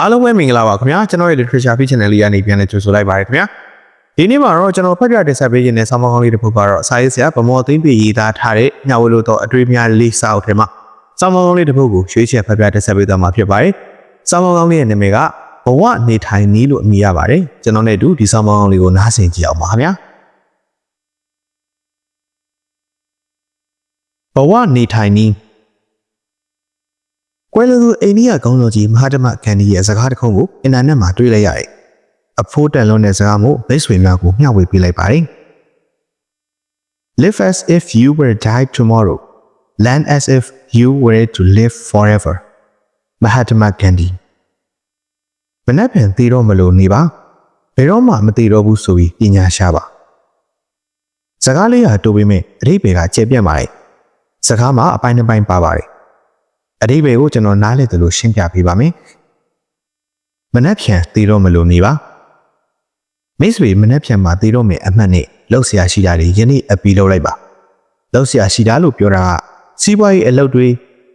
အားလုံးပဲမင်္ဂလာပါခင်ဗျာကျွန်တော်ရဲ့ literature feed channel လေးကနေပြန်လည်ကြိုဆိုလိုက်ပါတယ်ခင်ဗျာဒီနေ့မှာတော့ကျွန်တော်ဖတ်ပြတင်ဆက်ပေးခြင်းတဲ့ဆောင်းပါးကောင်းလေးတစ်ပုဒ်ကတော့စာရေးဆရာဗမော်သိမ့်ပြည်ရေးသားထားတဲ့ညဝလို့တော့အတွေ့အများလေးစာအုပ်ထဲမှာဆောင်းပါးကောင်းလေးတစ်ပုဒ်ကိုရွေးချယ်ဖတ်ပြတင်ဆက်ပေးသွားမှာဖြစ်ပါတယ်ဆောင်းပါးကောင်းလေးရဲ့နာမည်ကဘဝနေထိုင်နည်းလို့အမည်ရပါတယ်ကျွန်တော်နဲ့အတူဒီဆောင်းပါးကောင်းလေးကိုနားဆင်ကြည့်အောင်ပါခင်ဗျာဘဝနေထိုင်နည်း ကွယ်လွန်သူအိန္ဒိယကောင်းတော်ကြီးမဟာဓမ္မဂန္ဒီရဲ့စကားတစ်ခုကိုအင်တာနက်မှာတွေ့လိုက်ရတယ်။အဖိုးတန်လွန်တဲ့စကားမို့မိတ်ဆွေများကိုမျှဝေပေးလိုက်ပါတယ်။ Live as if you were die tomorrow. Land as if you were to live forever. Mahatma Gandhi မနှက်ဖြန်သိတော့မလို့နေပါဘယ်တော့မှမသိတော့ဘူးဆိုပြီးပညာရှာပါစကားလေးဟာတိုးပေမဲ့အဓိပ္ပာယ်ကကျေပြတ်ပါတယ်စကားမှာအပိုင်းတစ်ပိုင်းပါပါတယ် အဓိပ္ပာယ်ကိုကျွန်တော်နားလည်သလိုရှင်းပြပေးပါမယ်။မနှက်ဖြန်သေတော့မလို့နေပါ။မိတ်ဆွေမနှက်ဖြန်မှာသေတော့မယ်အမှတ်နဲ့လောက်ဆရာရှိတာတွေယနေ့အပီလောက်လိုက်ပါ။လောက်ဆရာရှိတာလို့ပြောတာကစီးပွားရေးအလုပ်တွေ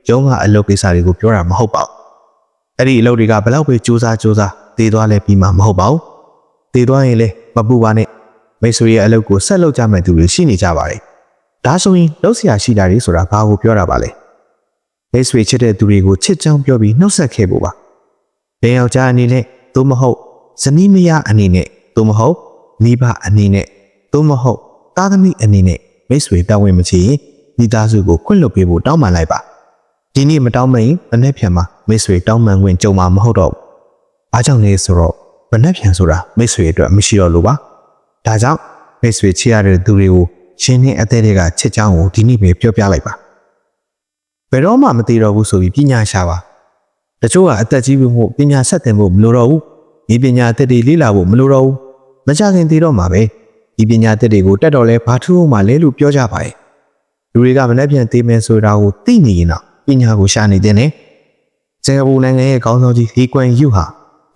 ရုံးကအလုပ်ကိစ္စတွေကိုပြောတာမဟုတ်ပါဘူး။အဲ့ဒီအလုပ်တွေကဘလောက်ပဲစူးစမ်းစူးစမ်းသေသွားလဲပြီးမှမဟုတ်ပါဘူး။သေသွားရင်လည်းမပူပါနဲ့မိတ်ဆွေရဲ့အလုပ်ကိုဆက်လုပ်ကြမယ်သူတွေရှိနေကြပါတယ်။ဒါဆိုရင်လောက်ဆရာရှိတာတွေဆိုတာဘာကိုပြောတာပါလဲ။ မိတ်ဆွေချစ်တဲ့သူတွေကိုချစ်ကြောင်းပြောပြီးနှုတ်ဆက်ခဲ့ဖို့ပါ။လင်ယောက်ျားအနေနဲ့သို့မဟုတ်ဇနီးမယားအနေနဲ့သို့မဟုတ်မိဘအနေနဲ့သို့မဟုတ်သားသမီးအနေနဲ့မိတ်ဆွေတောင်းဝင်မချင်ရင်မိသားစုကိုခွင့်လွှတ်ပေးဖို့တောင်းပန်လိုက်ပါ။ဒီနေ့မတောင်းမရင်မနေ့ဖြန်မှာမိတ်ဆွေတောင်းပန်ခွင့်ကြုံမှာမဟုတ်တော့ဘူး။အားကြောင့်လဲဆိုတော့မနေ့ဖြန်ဆိုတာမိတ်ဆွေအတွက်မရှိတော့လို့ပါ။ဒါကြောင့်မိတ်ဆွေချစ်ရတဲ့သူတွေကိုရှင်နဲ့အသေးတွေကချစ်ကြောင်းကိုဒီနေ့ပဲပြောပြလိုက်ပါ။ဘ ယ်တော့မှမသိတော့ဘူးဆိုပြီးပညာရှာပါတချို့ကအသက်ကြီးပြီမို့ပညာဆက်သင်ဖို့မလိုတော့ဘူးဒီပညာအသက်တွေလေ့လာဖို့မလိုတော့ဘူးမကြခင်သိတော့မှာပဲဒီပညာအသက်တွေကိုတက်တော့လဲဘာထူးမှလဲလို့ပြောကြပါရဲ့လူတွေကမနေ့ပြန်သိမယ်ဆိုတာကိုသိနေရင်တော့ပညာကိုရှာနေတဲ့နဲ့စင်ကာပူနိုင်ငံရဲ့ခေါင်းဆောင်ကြီးလီကွမ်ယူဟာ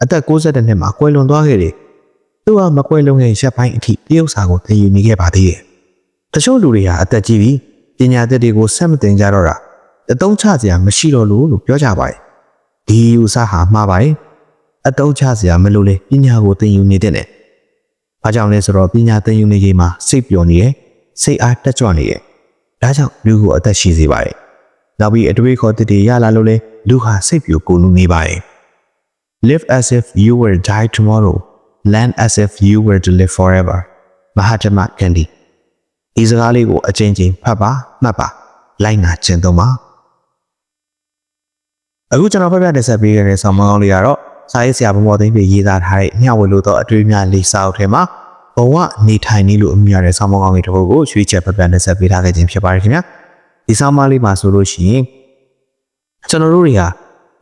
အသက်62နှစ်မှာကွယ်လွန်သွားခဲ့တယ်သူကမကွယ်လွန်ခင်ရက်ပိုင်းအထိတရုတ်စာကိုသင်ယူနေခဲ့ပါသေးတယ်တချို့လူတွေဟာအသက်ကြီးပြီးပညာအသက်တွေကိုဆက်မသင်ကြတော့တာ အတုံးချစရာမရှိတော့လို့လို့ပြောကြပါတယ်။ဒီယူဆဟာမှားပါတယ်။အတုံးချစရာမလိုလေပညာကိုသင်ယူနေတဲ့နဲ့။ဘာကြောင့်လဲဆိုတော့ပညာသင်ယူနေချိန်မှာစိတ်ပျော်နေရဲ့စိတ်အားတက်ကြွနေရဲ့။ဒါကြောင့်လူကိုအသက်ရှိစေပါတယ်။နောက်ပြီးအတွေ့အခေါ်တည်တည်ရလာလို့လေလူဟာစိတ်ပျော်ကိုလူနေပါတယ်။ Live as if you were die tomorrow. Land as if you were to live forever. Mahatma Gandhi ဒီစကားလေးကိုအချင်းချင်းဖတ်ပါမှတ်ပါလိုက်နာကျင့်သုံးပါ အခုကျွန်တော်ဖတ်ပြတင်ဆက်ပေးခဲ့တဲ့ဆောင်းပါးကောင်းလေးကတော့စာရေးဆရာဗမော်သိန်းပြေရေးသားထားတဲ့မျှဝေလို့တော့အတွေ့အများလေးစာအုပ်ထဲမှာဘဝနေထိုင်နည်းလို့အမည်ရတဲ့ဆောင်းပါးကောင်းလေးတစ်ပုဒ်ကိုရွေးချယ်ဖတ်ပြတင်ဆက်ပေးထားခဲ့ခြင်းဖြစ်ပါတယ်ခင်ဗျာဒီဆောင်းပါးလေးမှာဆိုလို့ရှိရင်ကျွန်တော်တို့တွေဟာ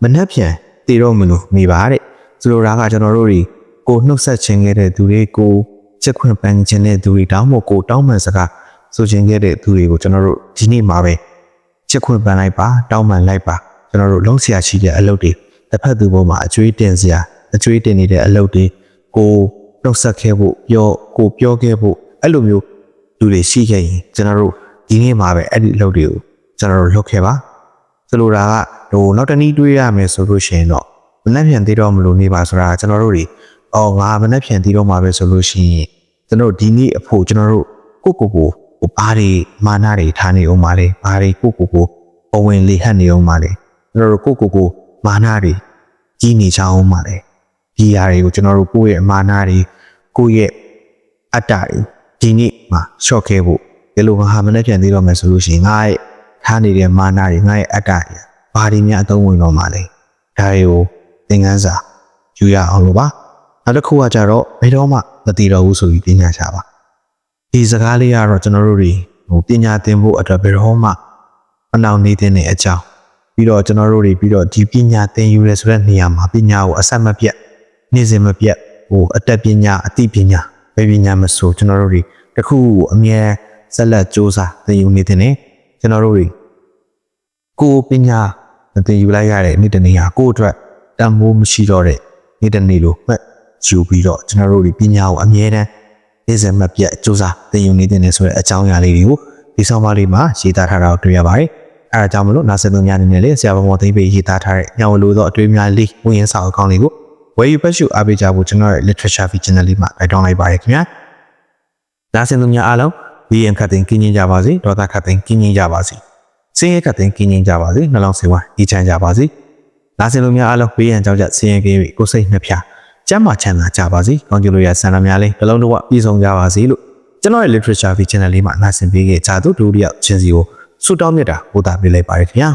မနှက်ပြန်တည်တော့မလို့နေပါတဲ့ဆိုလိုတာကကျွန်တော်တို့တွေကိုနှုတ်ဆက်ခြင်းခဲ့တဲ့သူတွေကိုချက်ခွင့်ပန်းခြင်းတဲ့သူတွေတောင်းမို့ကိုတောင်းမှန်စကားဆိုခြင်းခဲ့တဲ့သူတွေကိုကျွန်တော်တို့ဒီနေ့မှာပဲချက်ခွင့်ပန်းလိုက်ပါတောင်းမှန်လိုက်ပါ ကျွန်တော်တို့လုံးဆရာရှိတဲ့အလုပ်တွေတစ်ဖက်သူပေါ်မှာအကျွေးတင်စရာအကျွေးတင်နေတဲ့အလုပ်တွေကိုနှုတ်ဆက်ခဲ့ဖို့ပြောကိုပြောခဲ့ဖို့အဲ့လိုမျိုးလူတွေရှိခဲ့ရင်ကျွန်တော်တို့ဒီနေ့မှာပဲအဲ့ဒီအလုပ်တွေကိုကျွန်တော်တို့လုပ်ခဲ့ပါဆိုလိုတာကဟိုနောက်တနည်းတွေးရမယ်ဆိုလို့ရှိရင်တော့မနှက်ပြန်သေးတော့မလို့နေပါဆိုတာကျွန်တော်တို့တွေအော်ငါမနှက်ပြန်သေးတော့မှာပဲဆိုလို့ရှိရင်ကျွန်တော်တို့ဒီနေ့အဖို့ကျွန်တော်တို့ကိုကိုကိုဟိုဘာတွေမာနတွေထားနေအောင်ပါလေဘာတွေကိုကိုကိုပဝင်လေဟတ်နေအောင်ပါလေ ကျွန်တော်တို့ကိုယ့်ကိုယ်ကိုမာနတွေကြီးနေကြအောင်ပါလေဒီຢာတွေကိုကျွန်တော်တို့ကိုယ့်ရဲ့မာနတွေကိုယ့်ရဲ့အတ္တတွေဒီနေ့မှာရှော့ခဲဖို့ဒီလိုဟာမနဲ့ပြန်သေးတော့မယ်ဆိုလို့ရှိရင်ငါရဲ့ထားနေတဲ့မာနတွေငါရဲ့အတ္တတွေဘာတွေများအသုံးဝင်တော့မှာလဲဒါတွေကိုသင်ခန်းစာယူရအောင်လို့ပါနောက်တစ်ခုကကြတော့ဘယ်တော့မှမတည်တော့ဘူးဆိုပြီးပညာချပါဒီစကားလေးကတော့ကျွန်တော်တို့တွေဟိုပညာသင်ဖို့အတွက်ဘယ်တော့မှအနောက်နေတဲ့အကြောင်း ပြီးတော့ကျွန်တော်တို့တွေပြီးတော့ဒီပညာသင်ယူရဆိုတဲ့နေရာမှာပညာကိုအဆက်မပြတ်နေ့စဉ်မပြတ်ဟိုအတက်ပညာအသိပညာဘယ်ပညာမဆိုကျွန်တော်တို့တွေတခုကိုအမြဲဆက်လက်စူးစမ်းသင်ယူနေတဲ့နေကျွန်တော်တို့တွေကိုပညာသင်ယူလိုက်ရတဲ့နေ့တနေ့ဟာကိုယ့်အတွက်တန်ဖိုးမရှိတော့တဲ့နေ့တနေ့လို့မှတ်ယူပြီးတော့ကျွန်တော်တို့ဒီပညာကိုအမြဲတမ်းနေ့စဉ်မပြတ်စူးစမ်းသင်ယူနေတဲ့နေဆိုတဲ့အကြောင်းအရာလေးတွေကိုဒီဆောင်ပါလေးမှာရေးသားထားတာကိုတွေ့ရပါတယ် အဲအဲဒါကြောင့်မလို့နာဆင်သူများအနေနဲ့လည်းဆရာဘမောသိမ့်ပေးရေးသားထားတဲ့ညောင်လိုသောအတွေ့အများလေးဝင်ရင်စာအုပ်ကောင်းလေးကိုဝယ်ယူပတ်ရှုအားပေးကြဖို့ကျွန်တော်ရဲ့ literature feature channel လေးမှာတိုက်တွန်းလိုက်ပါရခင်ဗျာနာဆင်သူများအားလုံးဒီရင်ခတ်တင်ကင်းကျင်ကြပါစေဒေါသခတ်တင်ကင်းကျင်ကြပါစေစင်းရဲခတ်တင်ကင်းကျင်ကြပါစေနှလုံးစေဝါအေးချမ်းကြပါစေနာဆင်သူများအားလုံးဘေးရန်ကြောင့်ကြဆင်းရဲကင်း၍ကိုယ်စိတ်နှဖျားကျမ်းမာချမ်းသာကြပါစေကောင်းကျိုးလိုရဆန္ဒများလေးနှလုံးတော်ပြည့်စုံကြပါစေလို့ကျွန်တော်ရဲ့ literature feature channel လေးမှာနာဆင်ပေးခဲ့ကြသူတို့တယောက်ချင်းစီကို ဆုတောင်းမြတ်တာပို့တာပေးလိုက်ပါရခင်ဗျာ